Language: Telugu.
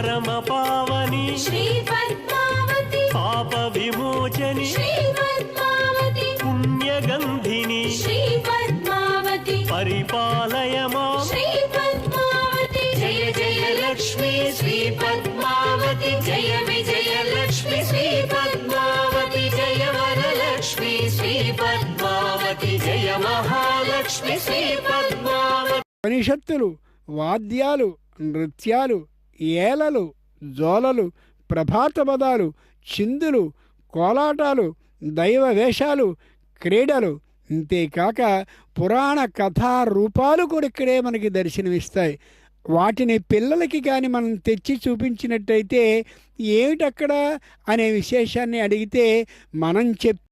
పావని శ్రీ పద్మావతి పాప విమోచని శ్రీ పద్మావతి పుణ్యగంధిని శ్రీ పద్మావతి పరిపాలయ మాం శ్రీ పద్మావతి జయ జయ లక్ష్మి శ్రీ పద్మావతి జయ విజయ లక్ష్మి శ్రీ పద్మావతి జయ వరలక్ష్మి శ్రీ పద్మావతి జయ మహాలక్ష్మి శ్రీ పద్మావతి. ఉపనిషత్తులు వాద్యాలు నృత్యాలు ఏలలు జోలలు ప్రభాత పదాలు చిందులు కోలాటాలు దైవ వేషాలు క్రీడలు. ఇంతేకాక పురాణ కథారూపాలు కూడా ఇక్కడే మనకి దర్శనమిస్తాయి. వాటిని పిల్లలకి కానీ మనం తెచ్చి చూపించినట్టయితే ఏమిటక్కడ అనే విశేషాన్ని అడిగితే మనం చెప్